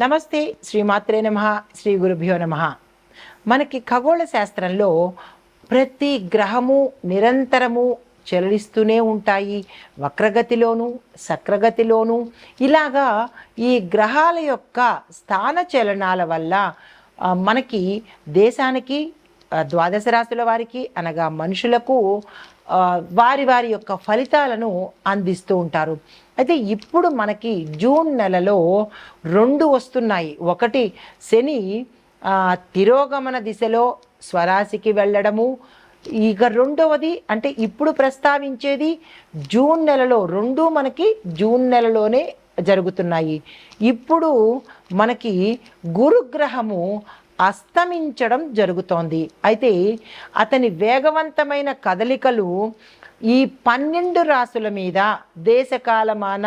నమస్తే శ్రీమాత్రే నమ శ్రీ గురుభ్యో నమ. మనకి ఖగోళ శాస్త్రంలో ప్రతి గ్రహము నిరంతరము చెలరిస్తూనే ఉంటాయి. వక్రగతిలోను సక్రగతిలోను. ఇలాగా ఈ గ్రహాల యొక్క స్థాన చలనాల వల్ల మనకి దేశానికి ద్వాదశ రాశుల వారికి అనగా మనుషులకు వారి వారి యొక్క ఫలితాలను అందిస్తూ ఉంటారు. అయితే ఇప్పుడు మనకి జూన్ నెలలో రెండు వస్తున్నాయి. ఒకటి శని తిరోగమన దిశలో స్వరాశికి వెళ్ళడము. ఇక రెండవది అంటే ఇప్పుడు ప్రస్తావించేది జూన్ నెలలో రెండు మనకి జూన్ నెలలోనే జరుగుతున్నాయి. ఇప్పుడు మనకి గురుగ్రహము అస్తమించడం జరుగుతోంది. అయితే అతని వేగవంతమైన కదలికలు ఈ పన్నెండు రాసుల మీద దేశకాలమాన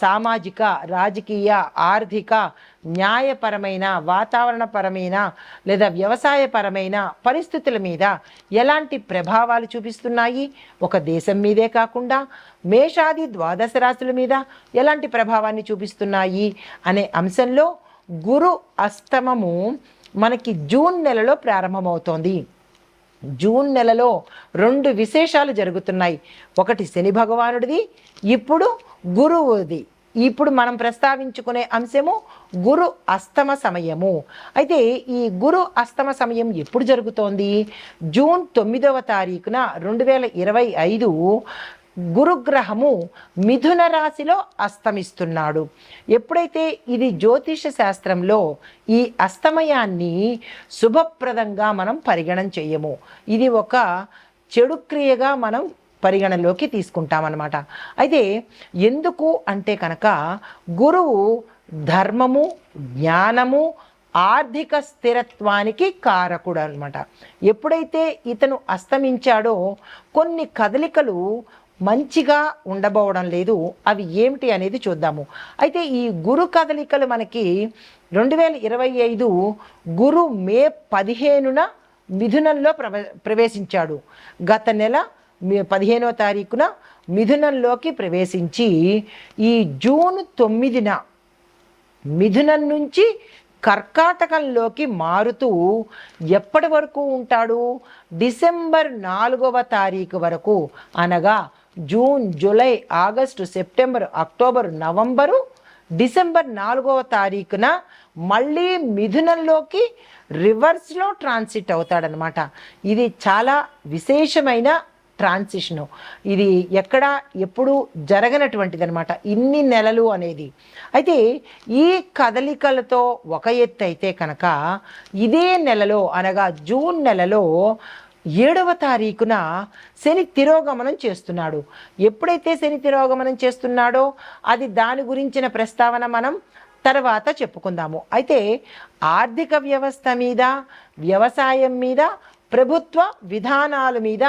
సామాజిక రాజకీయ ఆర్థిక న్యాయపరమైన వాతావరణపరమైన లేదా వ్యవసాయపరమైన పరిస్థితుల మీద ఎలాంటి ప్రభావాలు చూపిస్తున్నాయి? ఒక దేశం మీదే కాకుండా మేషాది ద్వాదశ రాశుల మీద ఎలాంటి ప్రభావాన్ని చూపిస్తున్నాయి? అనే అంశంలో గురు అస్తమము మనకి జూన్ నెలలో ప్రారంభమవుతోంది. జూన్ నెలలో రెండు విశేషాలు జరుగుతున్నాయి. ఒకటి శని భగవానుడిది ఇప్పుడు గురువుది. ఇప్పుడు మనం ప్రస్తావించుకునే అంశము గురు అస్తమ సమయము. అయితే ఈ గురు అస్తమ సమయం ఎప్పుడు జరుగుతోంది? జూన్ తొమ్మిదవ తారీఖున రెండు వేల ఇరవై ఐదు గురుగ్రహము మిథున రాశిలో అస్తమిస్తున్నాడు. ఎప్పుడైతే ఇది జ్యోతిష శాస్త్రంలో ఈ అస్తమయాన్ని శుభప్రదంగా మనం పరిగణన చెయ్యము ఇది ఒక చెడు క్రియగా మనం పరిగణలోకి తీసుకుంటామన్నమాట. అయితే ఎందుకు అంటే కనుక గురువు ధర్మము జ్ఞానము ఆర్థిక స్థిరత్వానికి కారకుడు అనమాట ఎప్పుడైతే ఇతను అస్తమించాడో కొన్ని కదలికలు మంచిగా ఉండబోవడం లేదు. అవి ఏమిటి అనేది చూద్దాము. అయితే ఈ గురు కదలికలు మనకి రెండు వేల ఇరవై ఐదు గురు మే పదిహేనున మిథునంలో ప్రవ ప్రవేశించాడు. గత నెల మే- పదిహేనో తారీఖున మిథునంలోకి ప్రవేశించి ఈ జూన్ తొమ్మిదిన మిథునం నుంచి కర్కాటకంలోకి మారుతూ ఎప్పటి వరకు ఉంటాడు? డిసెంబర్ నాలుగవ తారీఖు వరకు అనగా June July August September October November December నాలుగవ తారీఖున మళ్ళీ మిథునంలోకి రివర్స్లో ట్రాన్సిట్ అవుతాడనమాట ఇది చాలా విశేషమైన ట్రాన్సిషను. ఇది ఎక్కడ ఎప్పుడు జరగనటువంటిది అనమాట ఇన్ని నెలలు అనేది. అయితే ఈ కదలికలతో ఒక ఎత్తు అయితే కనుక ఇదే నెలలో అనగా జూన్ నెలలో ఏడవ తారీఖున శని తిరోగమనం చేస్తున్నాడు. ఎప్పుడైతే శని తిరోగమనం చేస్తున్నాడో అది దాని గురించిన ప్రస్తావన మనం తర్వాత చెప్పుకుందాము. అయితే ఆర్థిక వ్యవస్థ మీద వ్యవసాయం మీద ప్రభుత్వ విధానాల మీద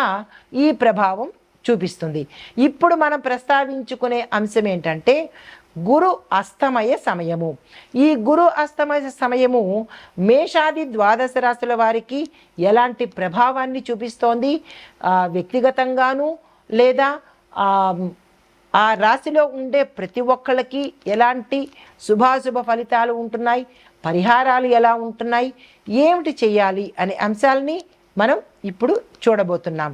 ఈ ప్రభావం చూపిస్తుంది. ఇప్పుడు మనం ప్రస్తావించుకునే అంశం ఏంటంటే గురు అస్తమయ సమయము. ఈ గురు అస్తమయ సమయము మేషాది ద్వాదశ రాశుల వారికి ఎలాంటి ప్రభావాన్ని చూపిస్తోంది? వ్యక్తిగతంగాను లేదా ఆ, ఆ రాశిలో ఉండే ప్రతి ఒక్కళ్ళకి ఎలాంటి శుభాశుభ ఫలితాలు ఉంటున్నాయి? పరిహారాలు ఎలా ఉంటున్నాయి? ఏమిటి చేయాలి? అనే అంశాలని మనం ఇప్పుడు చూడబోతున్నాం.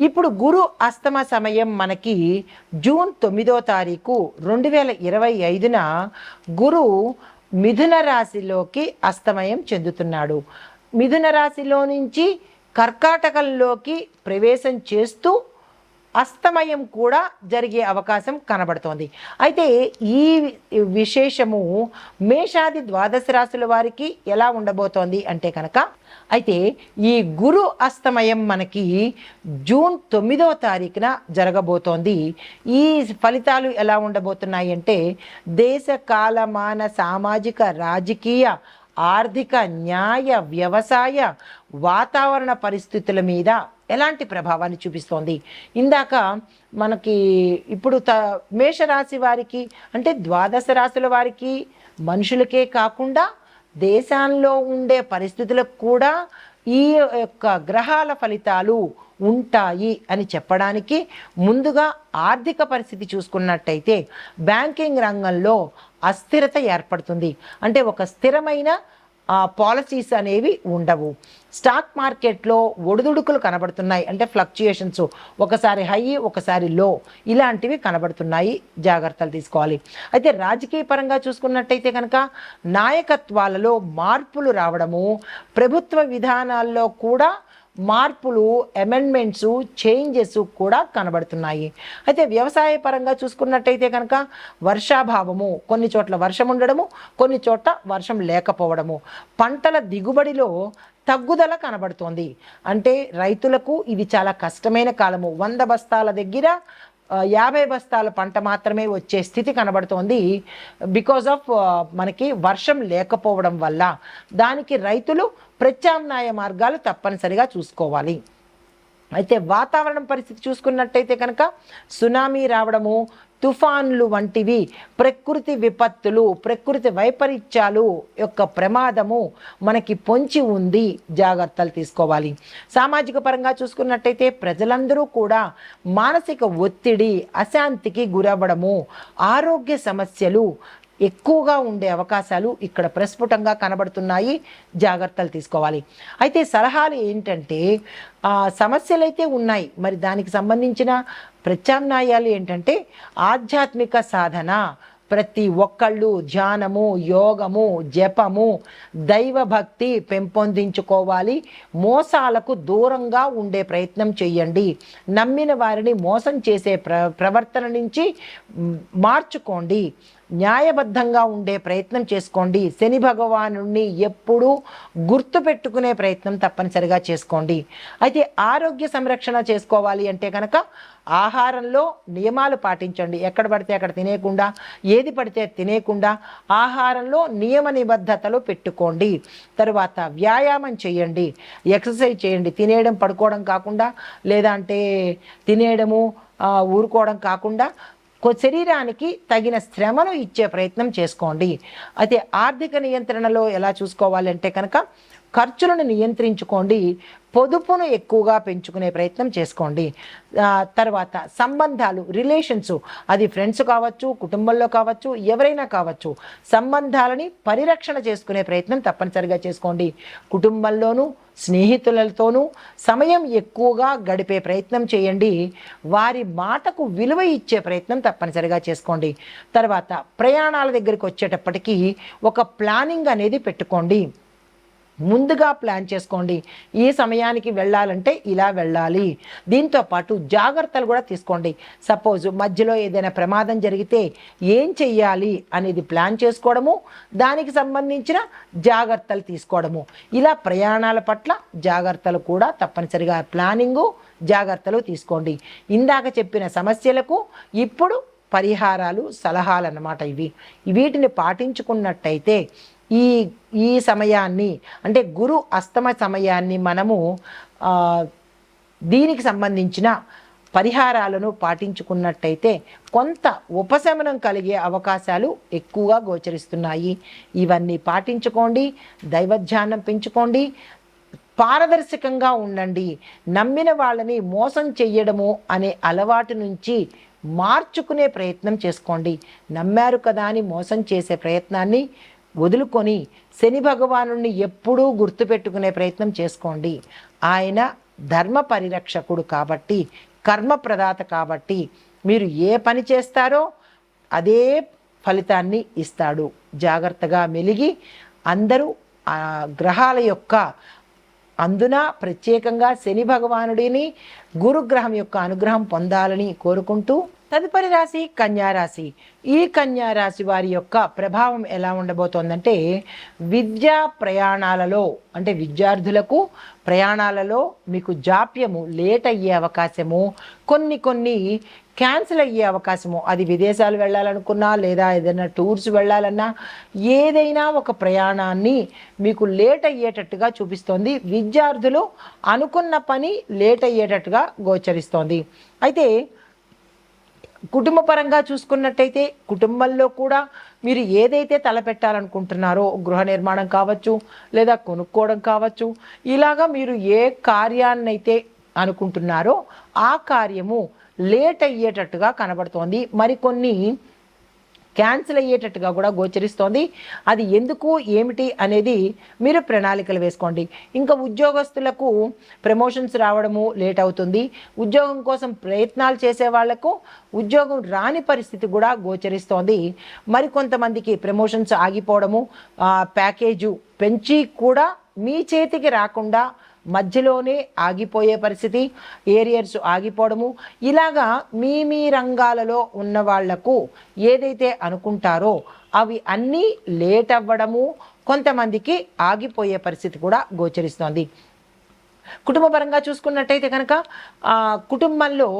ఇప్పుడు గురు అస్తమ సమయం మనకి జూన్ తొమ్మిదో తారీఖు రెండు వేల ఇరవై ఐదున గురు మిథున రాశిలోకి అస్తమయం చెందుతున్నాడు. మిథున రాశిలో నుంచి కర్కాటకంలోకి ప్రవేశం చేస్తూ అస్తమయం కూడా జరిగే అవకాశం కనబడుతోంది. అయితే ఈ విశేషము మేషాది ద్వాదశ రాశుల వారికి ఎలా ఉండబోతోంది అంటే కనుక అయితే ఈ గురు అస్తమయం మనకి జూన్ తొమ్మిదవ తారీఖున జరగబోతోంది. ఈ ఫలితాలు ఎలా ఉండబోతున్నాయి అంటే దేశ కాలమాన సామాజిక రాజకీయ ఆర్థిక న్యాయ వ్యవసాయ వాతావరణ పరిస్థితుల మీద ఎలాంటి ప్రభావాన్ని చూపిస్తోంది? ఇందాక మనకి ఇప్పుడు త మేషరాశి వారికి అంటే ద్వాదశ రాశుల వారికి మనుషులకే కాకుండా దేశాల్లో ఉండే పరిస్థితులకు కూడా ఈ యొక్క గ్రహాల ఫలితాలు ఉంటాయి అని చెప్పడానికి ముందుగా ఆర్థిక పరిస్థితి చూసుకున్నట్టయితే బ్యాంకింగ్ రంగంలో అస్థిరత ఏర్పడుతుంది. అంటే ఒక స్థిరమైన పాలసీస్ అనేవి ఉండవు. స్టాక్ మార్కెట్లో ఒడిదుడుకులు కనబడుతున్నాయి. అంటే ఫ్లక్చుయేషన్స్. ఒకసారి హై ఒకసారి లో. ఇలాంటివి కనబడుతున్నాయి. జాగ్రత్తలు తీసుకోవాలి. అయితే రాజకీయ పరంగా చూసుకున్నట్టయితే కనుక నాయకత్వాలలో మార్పులు రావడము ప్రభుత్వ విధానాల్లో కూడా మార్పులు అమెండ్మెంట్స్ చేంజెస్ కూడా కనబడుతున్నాయి. అయితే వ్యవసాయ పరంగా చూసుకున్నట్టయితే కనుక వర్షాభావము కొన్ని చోట్ల వర్షం ఉండడము కొన్ని చోట్ల వర్షం లేకపోవడము. పంటల దిగుబడిలో తగ్గుదల కనబడుతోంది. అంటే రైతులకు ఇది చాలా కష్టమైన కాలము. వంద బస్తాల దగ్గర యాభై బస్తాల పంట మాత్రమే వచ్చే స్థితి కనబడుతోంది. బికాజ్ ఆఫ్ మనకి వర్షం లేకపోవడం వల్ల దానికి రైతులు ప్రత్యామ్నాయ మార్గాలు తప్పనిసరిగా చూసుకోవాలి. అయితే వాతావరణం పరిస్థితి చూసుకున్నట్టయితే కనుక సునామీ రావడము తుఫాన్లు వంటివి ప్రకృతి విపత్తులు ప్రకృతి వైపరీత్యాలు యొక్క ప్రమాదము మనకి పొంచి ఉంది. జాగ్రత్తలు తీసుకోవాలి. సామాజిక పరంగా చూసుకున్నట్టయితే ప్రజలందరూ కూడా మానసిక ఒత్తిడి అశాంతికి గురవ్వడము ఆరోగ్య సమస్యలు ఎక్కువగా ఉండే అవకాశాలు ఇక్కడ ప్రస్ఫుటంగా కనబడుతున్నాయి. జాగ్రత్తలు తీసుకోవాలి. అయితే సలహాలు ఏంటంటే సమస్యలు అయితే ఉన్నాయి. మరి దానికి సంబంధించిన ప్రత్యామ్నాయాలు ఏంటంటే ఆధ్యాత్మిక సాధన. ప్రతి ఒక్కళ్ళు ధ్యానము యోగము జపము దైవభక్తి పెంపొందించుకోవాలి. మోసాలకు దూరంగా ఉండే ప్రయత్నం చేయండి నమ్మిన వారిని మోసం చేసే ప్ర ప్రవర్తన నుంచి మార్చుకోండి. న్యాయబద్ధంగా ఉండే ప్రయత్నం చేసుకోండి. శని భగవాను ఎప్పుడూ గుర్తు పెట్టుకునే ప్రయత్నం తప్పనిసరిగా చేసుకోండి. అయితే ఆరోగ్య సంరక్షణ చేసుకోవాలి అంటే కనుక ఆహారంలో నియమాలు పాటించండి. ఎక్కడ పడితే అక్కడ తినేయకుండా ఏది పడితే అది తినేయకుండా ఆహారంలో నియమ నిబద్ధతలు పెట్టుకోండి. తరువాత వ్యాయామం చేయండి. ఎక్సర్సైజ్ చేయండి. తినేయడం పడుకోవడం కాకుండా లేదా అంటే తినేయడము ఊరుకోవడం కాకుండా శరీరానికి తగిన శ్రమను ఇచ్చే ప్రయత్నం చేసుకోండి. అయితే ఆర్థిక నియంత్రణలో ఎలా చూసుకోవాలంటే కనుక ఖర్చులను నియంత్రించుకోండి పొదుపును ఎక్కువగా పెంచుకునే ప్రయత్నం చేసుకోండి. తర్వాత సంబంధాలు రిలేషన్స్ అది ఫ్రెండ్స్ కావచ్చు కుటుంబంలో కావచ్చు ఎవరైనా కావచ్చు సంబంధాలని పరిరక్షణ చేసుకునే ప్రయత్నం తప్పనిసరిగా చేసుకోండి. కుటుంబంలోనూ స్నేహితులతోనూ సమయం ఎక్కువగా గడిపే ప్రయత్నం చేయండి. వారి మాటకు విలువ ఇచ్చే ప్రయత్నం తప్పనిసరిగా చేసుకోండి. తర్వాత ప్రయాణాల దగ్గరికి వచ్చేటప్పటికీ ఒక ప్లానింగ్ అనేది పెట్టుకోండి. ముందుగా ప్లాన్ చేసుకోండి. ఈ సమయానికి వెళ్ళాలంటే ఇలా వెళ్ళాలి. దీంతో పాటు జాగ్రత్తలు కూడా తీసుకోండి. సపోజ్ మధ్యలో ఏదైనా ప్రమాదం జరిగితే ఏం చెయ్యాలి అనేది ప్లాన్ చేసుకోవడము దానికి సంబంధించిన జాగ్రత్తలు తీసుకోవడము. ఇలా ప్రయాణాల పట్ల జాగ్రత్తలు కూడా తప్పనిసరిగా ప్లానింగు జాగ్రత్తలు తీసుకోండి. ఇందాక చెప్పిన సమస్యలకు ఇప్పుడు పరిహారాలు సలహాలు అన్నమాట ఇవి. వీటిని పాటించుకున్నట్టయితే ఈ ఈ సమయాన్ని అంటే గురు అస్తమ సమయాన్ని మనము దీనికి సంబంధించిన పరిహారాలను పాటించుకున్నట్టయితే కొంత ఉపశమనం కలిగే అవకాశాలు ఎక్కువగా గోచరిస్తున్నాయి. ఇవన్నీ పాటించుకోండి దైవధ్యానం పెంచుకోండి పారదర్శకంగా ఉండండి. నమ్మిన వాళ్ళని మోసం చెయ్యడము అనే అలవాటు నుంచి మార్చుకునే ప్రయత్నం చేసుకోండి. నమ్మారు కదా అని మోసం చేసే ప్రయత్నాన్ని వదులుకొని శని భగవాను ఎప్పుడూ గుర్తుపెట్టుకునే ప్రయత్నం చేసుకోండి. ఆయన ధర్మ పరిరక్షకుడు కాబట్టి కర్మ ప్రదాత కాబట్టి మీరు ఏ పని చేస్తారో అదే ఫలితాన్ని ఇస్తాడు. జాగ్రత్తగా మెలిగి అందరూ ఆ గ్రహాల యొక్క అందున ప్రత్యేకంగా శని భగవానుడిని గురుగ్రహం యొక్క అనుగ్రహం పొందాలని కోరుకుంటూ తదుపరి రాశి కన్యారాశి ఈ కన్యారాశి వారి యొక్క ప్రభావం ఎలా ఉండబోతోందంటే విద్యా ప్రయాణాలలో అంటే విద్యార్థులకు ప్రయాణాలలో మీకు జాప్యము లేట్ అయ్యే అవకాశము కొన్ని కొన్ని క్యాన్సిల్ అయ్యే అవకాశము. అది విదేశాలు వెళ్ళాలనుకున్నా లేదా ఏదైనా టూర్స్ వెళ్ళాలన్నా ఏదైనా ఒక ప్రయాణాన్ని మీకు లేట్ అయ్యేటట్టుగా చూపిస్తోంది. విద్యార్థులు అనుకున్న పని లేట్ అయ్యేటట్టుగా గోచరిస్తోంది. అయితే కుటుంబ పరంగా చూసుకున్నట్టయితే కుటుంబంలో కూడా మీరు ఏదైతే తలపెట్టాలనుకుంటున్నారో గృహ నిర్మాణం కావచ్చు లేదా కొనుక్కోవడం కావచ్చు ఇలాగా మీరు ఏ కార్యాన్నైతే అనుకుంటున్నారో ఆ కార్యము లేట్ అయ్యేటట్టుగా కనబడుతోంది. మరికొన్ని క్యాన్సిల్ అయ్యేటట్టుగా కూడా గోచరిస్తోంది. అది ఎందుకు ఏమిటి అనేది మీరు ప్రణాళికలు వేసుకోండి. ఇంకా ఉద్యోగస్తులకు ప్రమోషన్స్ రావడము లేట్ అవుతుంది. ఉద్యోగం కోసం ప్రయత్నాలు చేసే వాళ్ళకు ఉద్యోగం రాని పరిస్థితి కూడా గోచరిస్తోంది. మరికొంతమందికి ప్రమోషన్స్ ఆగిపోవడము ప్యాకేజు పెంచి కూడా మీ చేతికి రాకుండా మధ్యలోనే ఆగిపోయే పరిస్థితి ఏరియర్స్ ఆగిపోవడము. ఇలాగా మీ మీ రంగాలలో ఉన్న వాళ్ళకు ఏదైతే అనుకుంటారో అవి అన్నీ లేట్ అవ్వడము కొంతమందికి ఆగిపోయే పరిస్థితి కూడా గోచరిస్తోంది. కుటుంబపరంగా చూసుకున్నట్టయితే కనుక కుటుంబంలో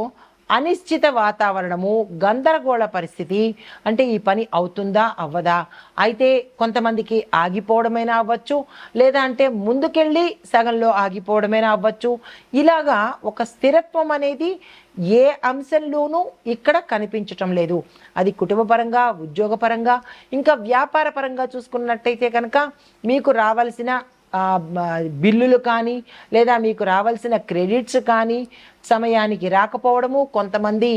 అనిశ్చిత వాతావరణము గందరగోళ పరిస్థితి అంటే ఈ పని అవుతుందా అవ్వదా? అయితే కొంతమందికి ఆగిపోవడమైనా అవ్వచ్చు లేదా అంటే ముందుకెళ్ళి సగంలో ఆగిపోవడమైనా అవ్వచ్చు. ఇలాగా ఒక స్థిరత్వం అనేది ఏ అంశంలోనూ ఇక్కడ కనిపించటం లేదు. అది కుటుంబపరంగా ఉద్యోగపరంగా ఇంకా వ్యాపార పరంగా చూసుకున్నట్టయితే కనుక మీకు రావాల్సిన బిల్లులు కానీ లేదా మీకు రావాల్సిన క్రెడిట్స్ కానీ సమయానికి రాకపోవడము కొంతమంది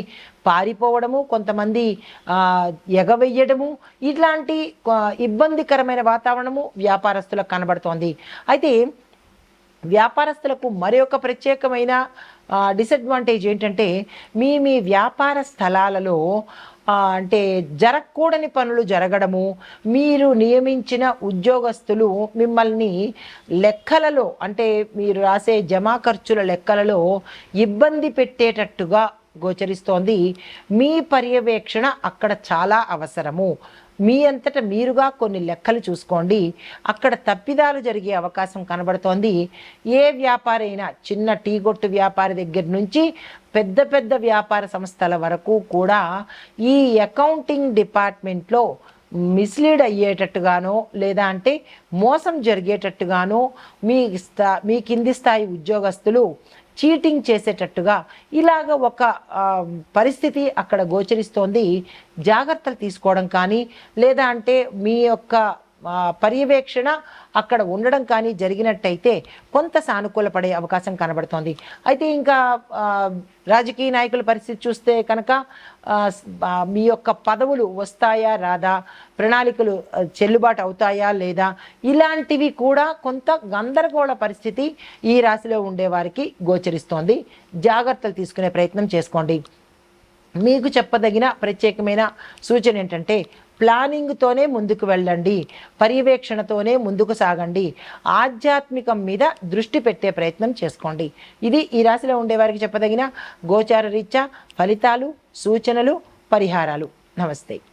పారిపోవడము కొంతమంది ఎగవేయడము ఎగవెయ్యడము ఇట్లాంటి ఇబ్బందికరమైన వాతావరణము వ్యాపారస్తులకు కనబడుతోంది. అయితే వ్యాపారస్తులకు మరి ఒక ప్రత్యేకమైన డిసడ్వాంటేజ్ ఏంటంటే మీ మీ వ్యాపార స్థలాలలో అంటే జరగకూడని పనులు జరగడము మీరు నియమించిన ఉద్యోగస్తులు మిమ్మల్ని లెక్కలలో అంటే మీరు రాసే జమా ఖర్చుల లెక్కలలో ఇబ్బంది పెట్టేటట్టుగా గోచరిస్తోంది. మీ పర్యవేక్షణ అక్కడ చాలా అవసరము. మీ అంతట మీరుగా కొన్ని లెక్కలు చూసుకోండి. అక్కడ తప్పిదాలు జరిగే అవకాశం కనబడుతోంది. ఏ వ్యాపారి అయినా చిన్న టీ కొట్టు వ్యాపారి దగ్గర నుంచి పెద్ద పెద్ద వ్యాపార సంస్థల వరకు కూడా ఈ అకౌంటింగ్ డిపార్ట్మెంట్లో మిస్లీడ్ అయ్యేటట్టుగానో లేదా అంటే మోసం జరిగేటట్టుగానో మీ స్థా మీ కింది స్థాయి ఉద్యోగస్తులు చీటింగ్ చేసేటట్టుగా ఇలాగ ఒక పరిస్థితి అక్కడ గోచరిస్తోంది. జాగ్రత్తలు తీసుకోవడం కానీ లేదా అంటే మీ యొక్క పర్యవేక్షణ అక్కడ ఉండడం కానీ జరిగినట్టయితే కొంత సానుకూల పడే అవకాశం కనబడుతోంది. అయితే ఇంకా రాజకీయ నాయకుల పరిస్థితి చూస్తే కనుక మీ యొక్క పదవులు వస్తాయా రాదా? ప్రణాళికలు చెల్లుబాటు అవుతాయా లేదా? ఇలాంటివి కూడా కొంత గందరగోళ పరిస్థితి ఈ రాశిలో ఉండే వారికి గోచరిస్తోంది. జాగ్రత్తలు తీసుకునే ప్రయత్నం చేసుకోండి. మీకు చెప్పదగిన ప్రత్యేకమైన సూచన ఏంటంటే ప్లానింగ్తోనే ముందుకు వెళ్ళండి పర్యవేక్షణతోనే ముందుకు సాగండి ఆధ్యాత్మికం మీద దృష్టి పెట్టే ప్రయత్నం చేసుకోండి. ఇది ఈ రాశిలో ఉండేవారికి చెప్పదగిన గోచార రీత్యా ఫలితాలు సూచనలు పరిహారాలు. నమస్తే.